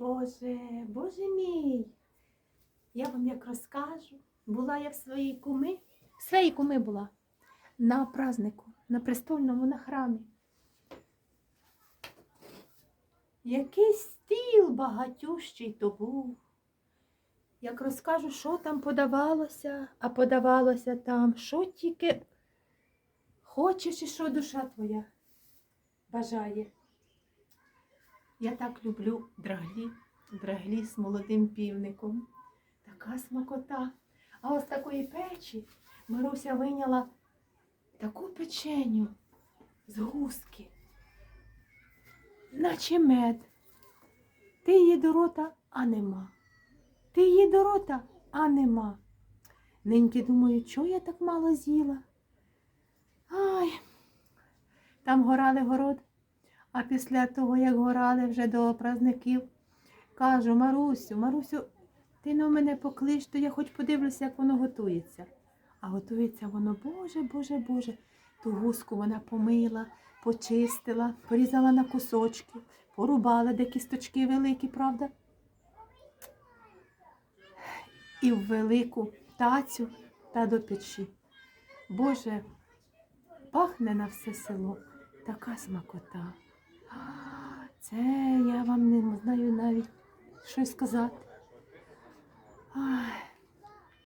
Боже, Боже мій. Я вам як розкажу. Була я в своїй куми, в своїй куми була на празднику, на престольному, на храмі. Який стіл багатющий то був. Як розкажу, що там подавалося, а подавалося там, що тільки хочеш і що душа твоя бажає. Я так люблю драглі, драглі з молодим півником. Така смакота. А ось такої печі Маруся вийняла таку печеню з гуски, наче мед. Ти її до рота, а нема. Ти її до рота, а нема. Неньки думаю, чого я так мало з'їла? Ай, там горали город. А після того, як горали вже до праздників, кажу, Марусю, Марусю, ти на мене поклич, то я хоч подивлюся, як воно готується. А готується воно, Боже, Боже, Боже. Ту гуску вона помила, почистила, порізала на кусочки, порубала, де кісточки великі, правда? І в велику тацю та до печі. Боже, пахне на все село така смакота. Це я вам не знаю навіть що сказати. Ай,